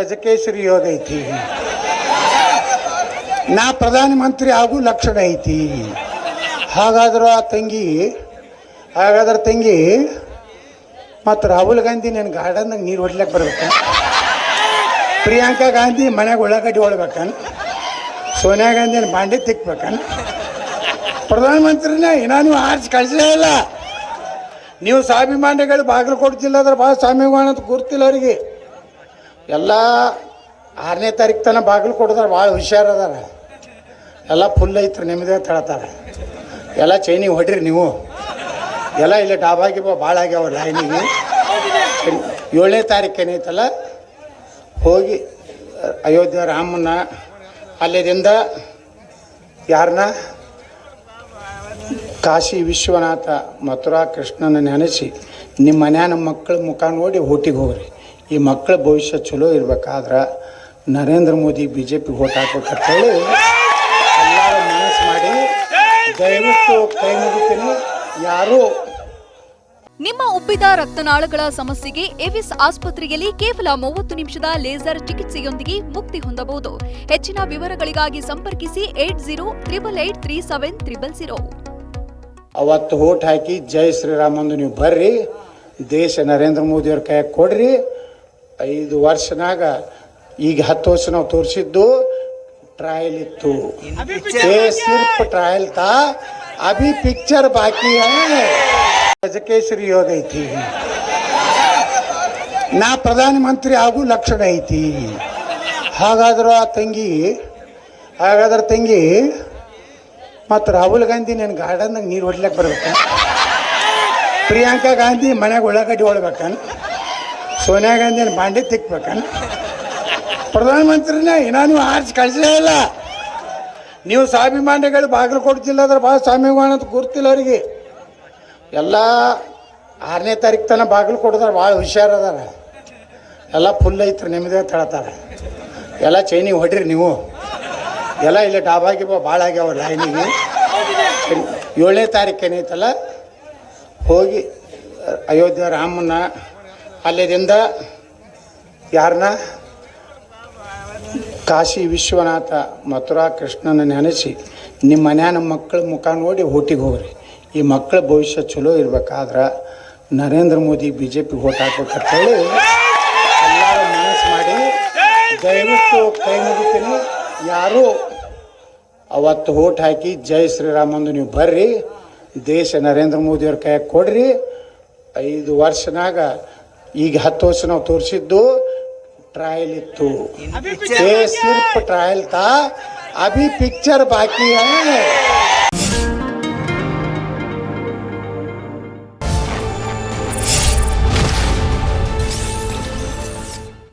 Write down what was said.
ಗಜಕೇಸರಿ ಯೋಗ ಐತಿ. ನಾ ಪ್ರಧಾನ ಮಂತ್ರಿ ಆಗು ಲಕ್ಷಣ ಐತಿ. ಹಾಗಾದ್ರೆ ಆ ತಂಗಿ, ಹಾಗಾದ್ರೆ ತಂಗಿ, ಮತ್ತು ರಾಹುಲ್ ಗಾಂಧಿ ನನ್ನ ಗಾರ್ಡನ್ದಾಗ ನೀರು ಹೊಡ್ಲಿಕ್ಕೆ ಬರ್ಬೇಕ. ಪ್ರಿಯಾಂಕಾ ಗಾಂಧಿ ಮನೆಗೆ ಉಳ್ಳಾಗಡ್ಡಿ ಹೊಡ್ಬೇಕನ್ ಸೋನಿಯಾ ಗಾಂಧಿ ಬಾಂಡೆ ತಿಕ್ಬೇಕನ್ ಪ್ರಧಾನಮಂತ್ರಿನ ಇನ್ನೂ ಆರ್ಚ್ ಕಳಿಸೇ ಇಲ್ಲ. ನೀವು ಸ್ವಾಭಿಮಾನಿಗಳು ಬಾಗಲಕೋಟೆ ಅಂದ್ರೆ ಭಾಳ ಸ್ವಾಭಿಮಾನ ಅಂತ ಗುರ್ತಿಲ್ಲ ಅವರಿಗೆ. ಎಲ್ಲ ಆರನೇ ತಾರೀಕು ತನಕ ಬಾಗಿಲು ಕೊಡ್ದಾರ, ಭಾಳ ಹುಷಾರದಾರ. ಎಲ್ಲ ಫುಲ್ ಐತ್ರಿ, ನಿಮ್ಮದೇ ತಳತಾರೆ ಎಲ್ಲ ಚೈನಿಗೆ ಹೊಡ್ರಿ ನೀವು. ಎಲ್ಲ ಇಲ್ಲಿ ಡಾಬಾ ಗಿಬಾ ಭಾಳ ಆಗ್ಯಾವ ಲೈನಿಗೆ ಏಳನೇ ತಾರೀಕು ಏನೈತಲ್ಲ, ಹೋಗಿ, ಅಯೋಧ್ಯೆ ರಾಮನ ಅಲ್ಲಿಂದ ಯಾರನ್ನ ಕಾಶಿ ವಿಶ್ವನಾಥ ಮಥುರಾ ಕೃಷ್ಣನ ನೆನೆಸಿ, ನಿಮ್ಮ ಮನ್ಯಾನ ಮಕ್ಕಳ ಮುಖ ನೋಡಿ ಊಟಿಗೆ ಹೋಗ್ರಿ. ಈ ಮಕ್ಕಳ ಭವಿಷ್ಯ ಚಲೋ ಇರ್ಬೇಕಾದ್ರೆ Narendra Modi B J P vote ಹಾಕ್ಬೇಕಂತೇಳಿ ಎಲ್ಲರೂ ಮನಸ್ಸು ಮಾಡಿ ದಯವಿಟ್ಟು ಕೈ ಮುಗಿತೀನಿ. ಯಾರೂ ನಿಮ್ಮ ಉಬ್ಬಿದ ರಕ್ತನಾಳಗಳ ಸಮಸ್ಯೆಗೆ ಎವಿಸ್ ಆಸ್ಪತ್ರೆಯಲ್ಲಿ ಕೇವಲ ಮೂವತ್ತು ನಿಮಿಷದ ಲೇಸರ್ ಚಿಕಿತ್ಸೆಯೊಂದಿಗೆ ಮುಕ್ತಿ ಹೊಂದಬಹುದು. ಹೆಚ್ಚಿನ ವಿವರಗಳಿಗಾಗಿ ಸಂಪರ್ಕಿಸಿ eight zero triple eight three seven triple zero. ಅವತ್ತು ಓಟ್ ಹಾಕಿ ಜೈ ಶ್ರೀರಾಮಂದು ನೀವು ಬರ್ರಿ. ದೇಶ ನರೇಂದ್ರ ಮೋದಿಯವ್ರ ಕೈ ಕೊಡ್ರಿ. ಐದು ವರ್ಷನಾಗ ಈಗ ಹತ್ತು ವರ್ಷ ನಾವು ತೋರಿಸಿದ್ದು ಟ್ರಯಲ್ ಇತ್ತು. ಸಿರ್ಫ್ ಟ್ರಯಲ್ ತಾ? ಅಭಿ ಪಿಕ್ಚರ್ ಬಾಕಿ ರಜಕೇಶ್ವರಿ ಯೋಗ ಐತಿ ನಾ ಪ್ರಧಾನ ಮಂತ್ರಿ ಆಗು ಲಕ್ಷಣ ಐತಿ. ಹಾಗಾದ್ರೂ ಆ ತಂಗಿ, ಹಾಗಾದ್ರೆ ತಂಗಿ, ಮತ್ತು ರಾಹುಲ್ ಗಾಂಧಿ ನನ್ನ ಗಾರ್ಡನ್ದಾಗ ನೀರು ಹೊಡ್ಲಿಕ್ಕೆ ಬರ್ಬೇಕ. ಪ್ರಿಯಾಂಕಾ ಗಾಂಧಿ ಮನೆಗೆ ಉಳ್ಳಾಗಡ್ಡಿ ಹೊಡ್ಬೇಕನ್. ಸೋನಿಯಾ ಗಾಂಧಿನ ಬಾಂಡೆ ತಿಕ್ಬೇಕನ್ ಪ್ರಧಾನಮಂತ್ರಿನ ಇನ್ನೂ ನೀವು ಕಳಿಸಲೇ ಕಳಿಸೇ ಇಲ್ಲ. ನೀವು ಸ್ವಾಭಿಮಾನಿಗಳು ಬಾಗಲಕೋಟೆ ಜಿಲ್ಲಾದ್ರ ಭಾಳ ಸ್ವಾಭಿಮಾನ ಅಂತ ಗುರ್ತಿಲ್ಲ ಅವ್ರಿಗೆ. ಎಲ್ಲ ಆರನೇ ತಾರೀಕು ತನಕ ಬಾಗಿಲು ಕೊಡ್ತಾರೆ ಭಾಳ ಹುಷಾರದಾರ. ಎಲ್ಲ ಫುಲ್ ಐತ್ರಿ, ನಿಮ್ಮದೇ ತಳತಾರ. ಎಲ್ಲ ಚೈನಿಗೆ ಹೊಡ್ರಿ ನೀವು. ಎಲ್ಲ ಇಲ್ಲಿ ಡಾಬಾಗಿ ಭಾಳ ಆಗ್ಯಾವ ಲೈನಿಗೆ ಏಳನೇ ತಾರೀಕು ಏನೈತಲ್ಲ ಹೋಗಿ ಅಯೋಧ್ಯೆ ರಾಮನ ಅಲ್ಲಿದಿಂದ ಯಾರನ್ನ ಕಾಶಿ ವಿಶ್ವನಾಥ ಮಥುರಾ ಕೃಷ್ಣನ ನೆನೆಸಿ ನಿಮ್ಮ ಮನ್ಯಾನ ಮಕ್ಕಳ ಮುಖ ನೋಡಿ ಓಟಿಗೆ ಹೋಗ್ರಿ. ಈ ಮಕ್ಕಳ ಭವಿಷ್ಯ ಚಲೋ ಇರ್ಬೇಕಾದ್ರೆ Narendra Modi B J P vote ಹಾಕ್ಬೇಕಂತೇಳಿ ಎಲ್ಲರೂ ಮನಸ್ಸು ಮಾಡಿ ದಯವಿಟ್ಟು ಕೈ ಮುಗಿತೀನಿ. ಯಾರು ಅವತ್ತು ಓಟ್ ಹಾಕಿ ಜೈ ಶ್ರೀರಾಮಂದು ನೀವು ಬರ್ರಿ. ದೇಶ ನರೇಂದ್ರ ಮೋದಿಯವ್ರ ಕೈ ಕೊಡ್ರಿ. ಐದು ವರ್ಷನಾಗ ಈಗ ಹತ್ತು ವರ್ಷ ನಾವು ತೋರಿಸಿದ್ದು ಟ್ರಯಲ್ ಇತ್ತು. ಏ ಸಿರ್ಫ್ ಟ್ರಯಲ್ ತಾ? ಅಭಿ ಪಿಕ್ಚರ್ ಬಾಕಿ ಹೈ.